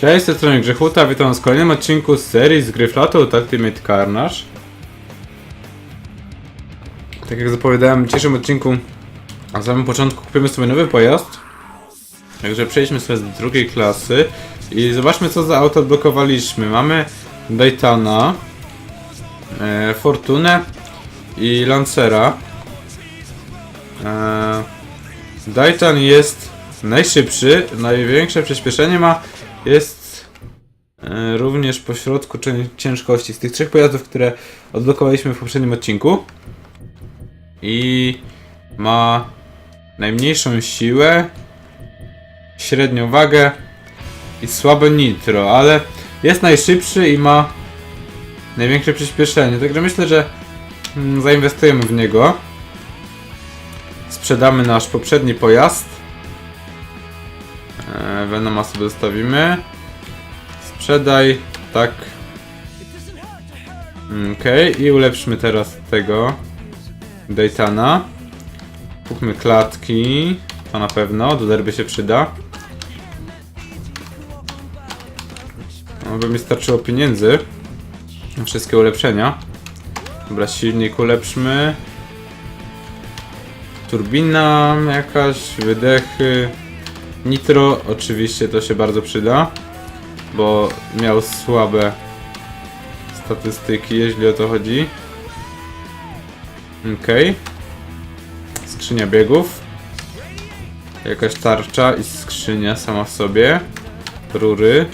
Cześć, z tej strony Grzechuta, witam was w kolejnym odcinku z serii z gry Flatout Ultimate Carnage. Tak jak zapowiadałem w dzisiejszym odcinku, na samym początku kupimy sobie nowy pojazd. Także przejdźmy sobie z drugiej klasy i zobaczmy co za auto odblokowaliśmy. Mamy Daytona, e, Fortunę i Lancera. E, Dayton jest najszybszy, największe przyspieszenie ma, jest e, również po środku cię- ciężkości z tych trzech pojazdów, które odblokowaliśmy w poprzednim odcinku. I ma najmniejszą siłę, średnią wagę i słabe nitro, ale jest najszybszy i ma największe przyspieszenie, także myślę, że mm, zainwestujemy w niego. Sprzedamy nasz poprzedni pojazd. E, Venoma sobie zostawimy. Sprzedaj, tak. Okej, i ulepszmy teraz tego Daytona. Kupmy klatki, to na pewno, do derby się przyda. No, by mi starczyło pieniędzy na wszystkie ulepszenia. Dobra, silnik ulepszmy. Turbina jakaś, wydechy. Nitro oczywiście to się bardzo przyda, bo miał słabe statystyki, jeśli o to chodzi. Okej. Skrzynia biegów. Jakaś tarcza i skrzynia sama w sobie. Rury.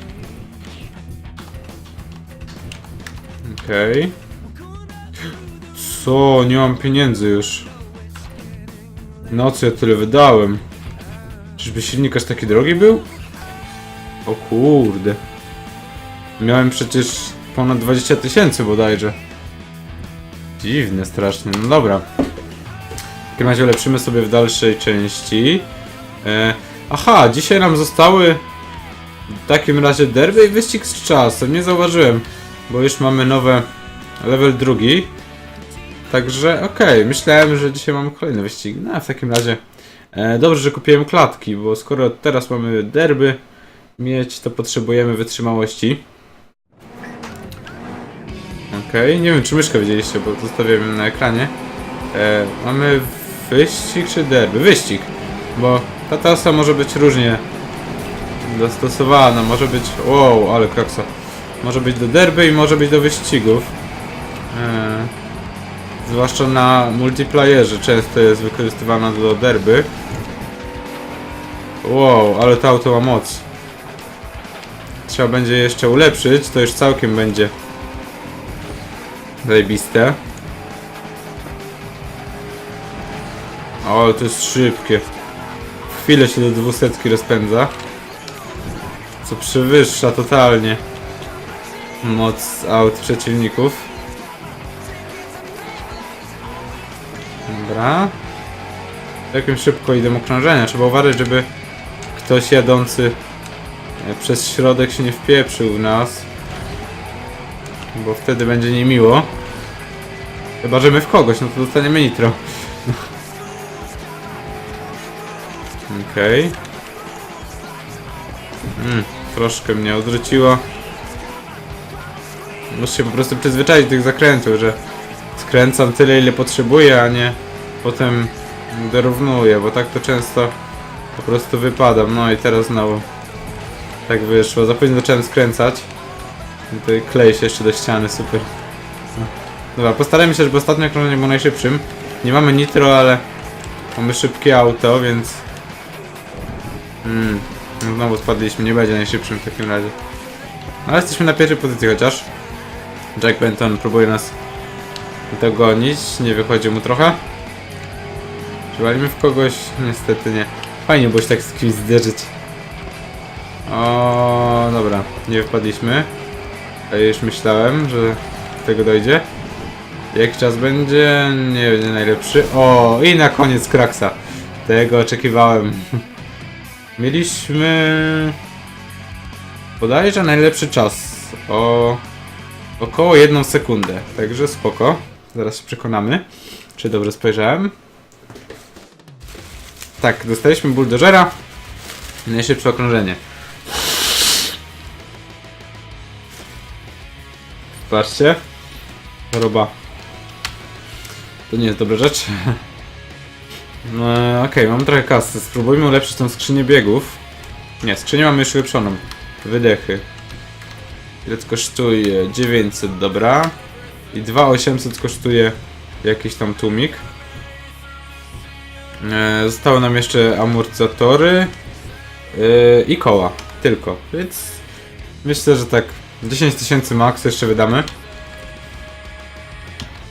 Okej. Co? Nie mam pieniędzy już. No co ja tyle wydałem? Czyżby silnik aż taki drogi był? O kurde. Miałem przecież ponad 20 tysięcy bodajże. Dziwne strasznie, no dobra. W takim razie ulepszymy sobie w dalszej części. E, aha, dzisiaj nam zostały w takim razie derby i wyścig z czasem. Nie zauważyłem, bo już mamy nowe level drugi. Także okej, myślałem, że dzisiaj mamy kolejny wyścig. No, w takim razie dobrze, że kupiłem klatki, bo skoro teraz mamy derby mieć, to potrzebujemy wytrzymałości. Okej, nie wiem czy myszkę widzieliście, bo zostawiłem na ekranie. E, mamy wyścig czy derby? Wyścig, bo ta trasa może być różnie dostosowana, może być... Wow, ale kraksa. Może być do derby i może być do wyścigów. E, Zwłaszcza na multiplayerze często jest wykorzystywana do derby. Wow, ale to auto ma moc. Trzeba będzie jeszcze ulepszyć, to już całkiem będzie zajebiste. O, to jest szybkie. Chwilę się do 200 rozpędza. Co przewyższa totalnie moc aut przeciwników. Takim szybko idą okrążenia. Trzeba uważać, żeby ktoś jadący e, przez środek się nie wpieprzył w nas. Bo wtedy będzie niemiło. Chyba, że my w kogoś, no to dostaniemy nitro. Okej. Mm, troszkę mnie odwróciło. Muszę się po prostu przyzwyczaić do tych zakrętów, że skręcam tyle ile potrzebuję, a nie potem dorównuję, bo tak to często po prostu wypadam. No i teraz znowu tak wyszło. Za późno zacząłem skręcać. I tutaj klei się jeszcze do ściany, super. No. Dobra, postarajmy się, żeby ostatnie okrążenie było najszybszym. Nie mamy nitro, ale mamy szybkie auto, więc... Mm, no znowu spadliśmy, nie będzie najszybszym w takim razie. Ale jesteśmy na pierwszej pozycji chociaż. Jack Benton próbuje nas dogonić, nie wychodzi mu trochę. Czy walimy w kogoś? Niestety nie. Fajnie było się tak z kimś zderzyć. O, dobra, nie wypadliśmy. A już myślałem, że do tego dojdzie. Jak czas będzie? Nie będzie najlepszy. O, i na koniec Kraksa. Tego oczekiwałem. Mieliśmy... Bodajże najlepszy czas. O... Około jedną sekundę. Także spoko. Zaraz się przekonamy, czy dobrze spojrzałem. Tak, dostaliśmy buldożera. Najszybsze okrążenie. Patrzcie. Choroba. To nie jest dobra rzecz. No, Okej, okay, mam trochę kasy. Spróbujmy ulepszyć tą skrzynię biegów. Nie, skrzynię mamy już ulepszoną. Wydechy. Ile to kosztuje? 900, dobra. I 2800 kosztuje jakiś tam tłumik. E, zostały nam jeszcze amortyzatory e, i koła. Tylko. Więc myślę, że tak 10 tysięcy max jeszcze wydamy.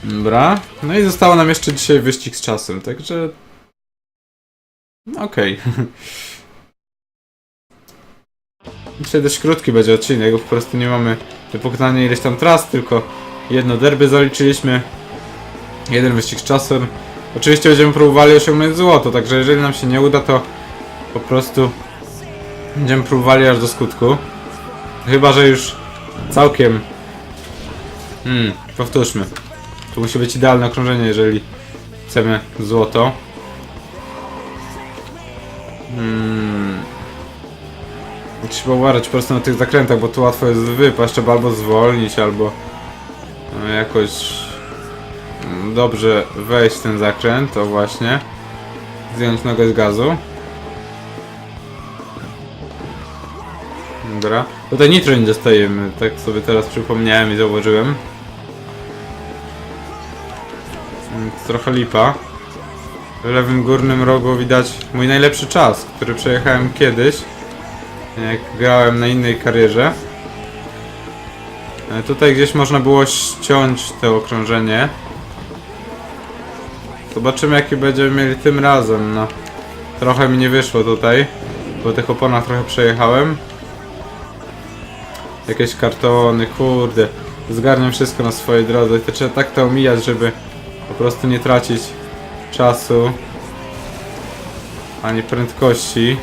Dobra. No i zostało nam jeszcze dzisiaj wyścig z czasem, także... no Okej. Dzisiaj dość krótki będzie odcinek, bo po prostu nie mamy do pokonania ileś tam tras, tylko jedno derby zaliczyliśmy. Jeden wyścig z czasem. Oczywiście będziemy próbowali osiągnąć złoto, także jeżeli nam się nie uda, to po prostu będziemy próbowali aż do skutku. Chyba, że już całkiem... Hmm, powtórzmy. Tu musi być idealne okrążenie, jeżeli chcemy złoto. Hmm. Trzeba uważać po prostu na tych zakrętach, bo tu łatwo jest wypaść, trzeba albo zwolnić, albo no, jakoś dobrze wejść w ten zakręt, o właśnie. Zdjąć nogę z gazu. Dobra. Tutaj nitro nie dostajemy, tak sobie teraz przypomniałem i zauważyłem. Trochę lipa. W lewym górnym rogu widać mój najlepszy czas, który przejechałem kiedyś, jak grałem na innej karierze. E, Tutaj gdzieś można było ściąć to okrążenie. Zobaczymy jakie będziemy mieli tym razem, no. Trochę mi nie wyszło tutaj, bo tych oponach trochę przejechałem. Jakieś kartony, kurde. Zgarniam wszystko na swojej drodze to trzeba tak to omijać, żeby po prostu nie tracić czasu ani prędkości.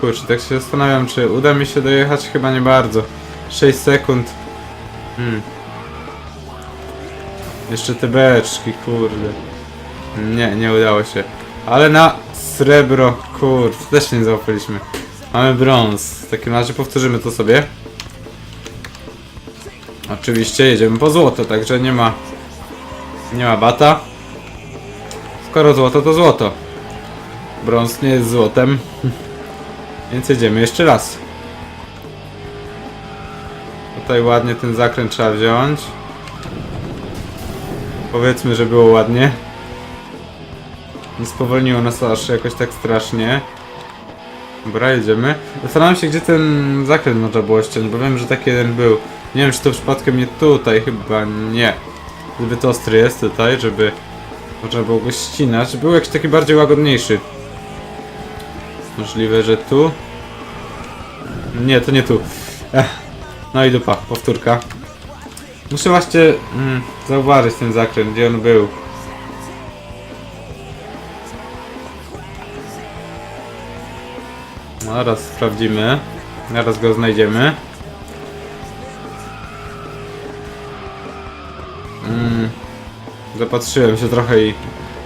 Kurczę, tak się zastanawiam, czy uda mi się dojechać? Chyba nie bardzo. 6 sekund. Hmm. Jeszcze te beczki, kurde. Nie, nie udało się. Ale na srebro, kurde, też nie załapaliśmy. Mamy brąz. W takim razie powtórzymy to sobie. Oczywiście jedziemy po złoto, także nie ma nie ma bata. Skoro złoto, to złoto. Brąz nie jest złotem. Więc jedziemy jeszcze raz. Tutaj ładnie ten zakręt trzeba wziąć. Powiedzmy, że było ładnie. Nie spowolniło nas aż jakoś tak strasznie. Dobra, jedziemy. Zastanawiam się, gdzie ten zakręt można było ściąć, bo wiem, że taki jeden był. Nie wiem, czy to przypadkiem nie tutaj, chyba nie. Zbyt ostry jest tutaj, żeby można było go ścinać. Był jakiś taki bardziej łagodniejszy. Możliwe, że tu. Nie, to nie tu. Ech. No i dupa, powtórka. Muszę właśnie mm, zauważyć ten zakręt, gdzie on był. No, Zaraz sprawdzimy. Zaraz go znajdziemy. Mm, zapatrzyłem się trochę i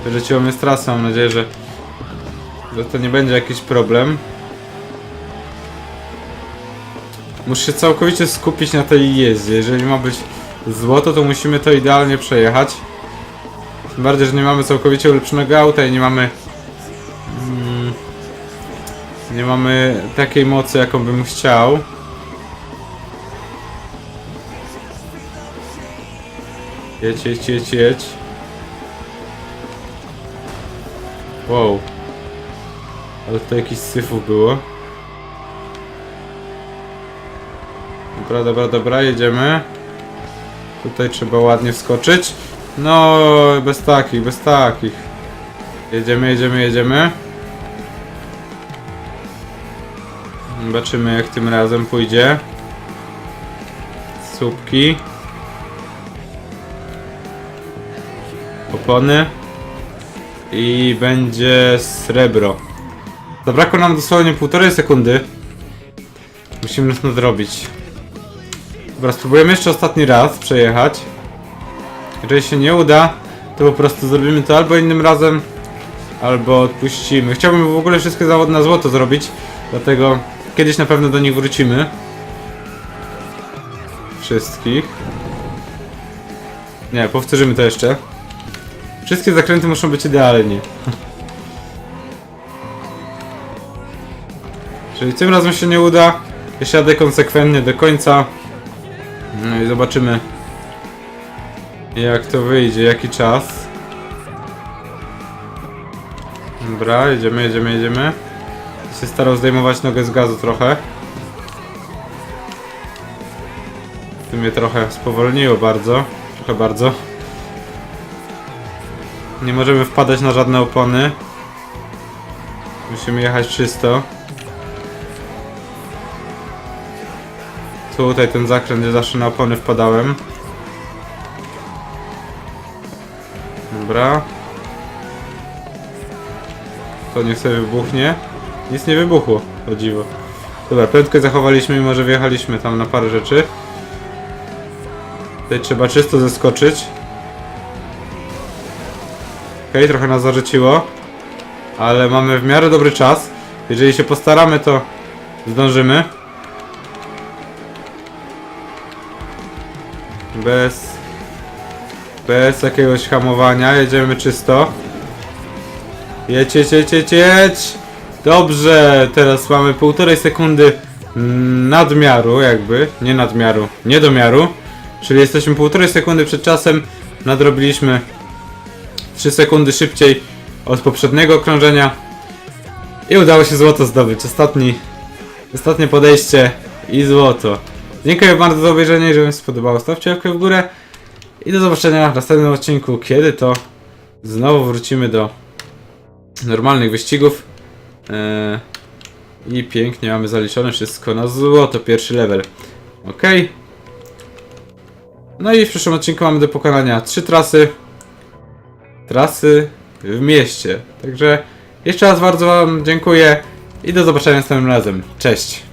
wyrzuciło mnie z trasy. Mam nadzieję, że, że to nie będzie jakiś problem. Muszę się całkowicie skupić na tej jeździe. Jeżeli ma być złoto, to musimy to idealnie przejechać. Tym bardziej, że nie mamy całkowicie ulepszonego auta i nie mamy... Mm, nie mamy takiej mocy, jaką bym chciał. Jedź, jedź, jedź, jedź. Wow. Ale to jakiś syfów było. Dobra, dobra, dobra, jedziemy. Tutaj trzeba ładnie wskoczyć. No, bez takich, bez takich. Jedziemy, jedziemy, jedziemy. Zobaczymy jak tym razem pójdzie. Słupki. Opony. I będzie srebro. Zabrakło nam dosłownie półtorej sekundy. Musimy to nadrobić. Dobra, spróbujemy jeszcze ostatni raz przejechać. Jeżeli się nie uda, to po prostu zrobimy to albo innym razem, albo odpuścimy. Chciałbym w ogóle wszystkie zawody na złoto zrobić, dlatego kiedyś na pewno do nich wrócimy. Wszystkich. Nie, powtórzymy to jeszcze. Wszystkie zakręty muszą być idealnie. Czyli tym razem się nie uda. Jadę konsekwentnie do końca. No i zobaczymy jak to wyjdzie, jaki czas. Dobra, jedziemy, jedziemy, jedziemy. Się starał zdejmować nogę z gazu trochę. Tu mnie trochę spowolniło bardzo. Trochę bardzo. Nie możemy wpadać na żadne opony. Musimy jechać czysto. Tutaj ten zakręt, gdzie zawsze na opony wpadałem. Dobra. To niech sobie wybuchnie. Nic nie wybuchło, o dziwo. Dobra, prędkość zachowaliśmy, mimo że wjechaliśmy tam na parę rzeczy. Tutaj trzeba czysto zeskoczyć. Okej, trochę nas zarzuciło. Ale mamy w miarę dobry czas. Jeżeli się postaramy, to zdążymy. Bez bez jakiegoś hamowania, jedziemy czysto. Jedź, jedź, jedź, jedź, jedź. Dobrze, teraz mamy półtorej sekundy nadmiaru jakby, nie nadmiaru, nie domiaru. Czyli jesteśmy półtorej sekundy przed czasem, nadrobiliśmy 3 sekundy szybciej od poprzedniego okrążenia. I udało się złoto zdobyć. Ostatni, ostatnie podejście i złoto. Dziękuję bardzo za obejrzenie, jeżeli Wam się spodobało, stawcie łapkę w górę. I do zobaczenia w następnym odcinku, kiedy to znowu wrócimy do normalnych wyścigów. Eee, I pięknie mamy zaliczone wszystko na złoto, pierwszy level. Ok. No i w przyszłym odcinku mamy do pokonania trzy trasy. Trasy w mieście. Także jeszcze raz bardzo Wam dziękuję i do zobaczenia następnym razem. Cześć!